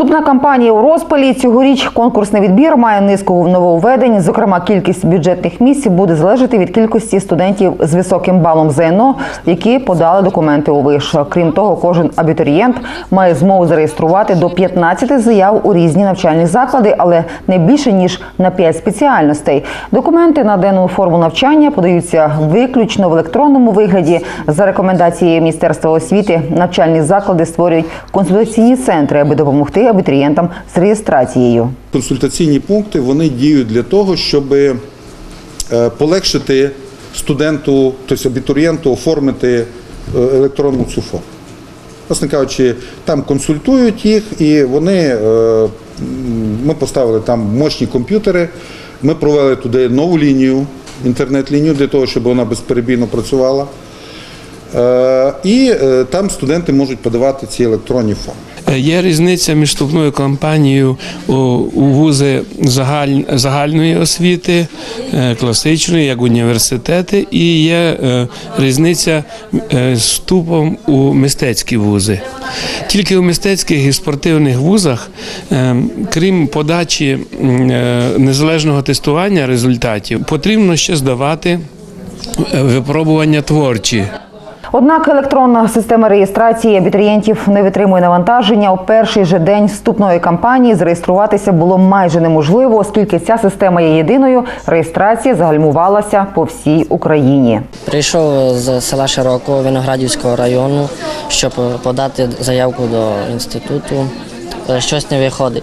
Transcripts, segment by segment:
Вступна кампанія у розпалі. Цьогоріч конкурсний відбір має низку нововведень. Зокрема, кількість бюджетних місць буде залежати від кількості студентів з високим балом ЗНО, які подали документи у виш. Крім того, кожен абітурієнт має змогу зареєструвати до 15 заяв у різні навчальні заклади, але не більше ніж на 5 спеціальностей. Документи на денну форму навчання подаються виключно в електронному вигляді. За рекомендацією Міністерства освіти навчальні заклади створюють консультаційні центри, аби допомогти абітурієнтам з реєстрацією. Консультаційні пункти вони діють для того, щоб е, полегшити студенту, тобто абітурієнту оформити е, електронну цю форму. Власне кажучи, там консультують їх, і вони е, ми поставили там мощні комп'ютери. Ми провели туди нову лінію, інтернет-лінію для того, щоб вона безперебійно працювала. І там студенти можуть подавати ці електронні форми. Е, Є різниця між вступною кампанією у, вузи загаль, загальної освіти, е, класичної, як університети, і є е, різниця з вступом у мистецькі вузи. Тільки у мистецьких і спортивних вузах, крім подачі незалежного тестування результатів, потрібно ще здавати випробування творчі. Однак електронна система реєстрації абітурієнтів не витримує навантаження. У перший же день вступної кампанії зареєструватися було майже неможливо, оскільки ця система є єдиною. Реєстрація загальмувалася по всій Україні. Прийшов з села Широкого Виноградівського району, щоб подати заявку до інституту. Е, Щось не виходить.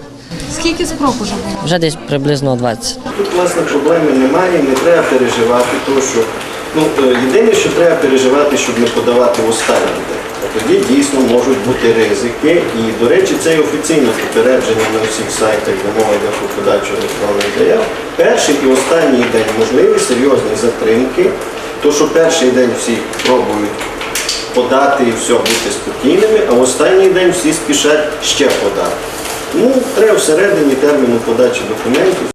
Скільки спроб уже було? Вже десь приблизно 20. Тут власне проблеми немає, не треба переживати, тому що ну е, єдине, що треба переживати, щоб не подавати останній день. Тоді дійсно можуть бути ризики. І, до речі, це і офіційне попередження на всіх сайтах, де мова йде про подачу електронних заяв. Перший і останній день можливі серйозні затримки, то що перший день всі пробують подати і все бути спокійними, а в останній день всі спішать ще подати. Тому треба всередині терміну подачі документів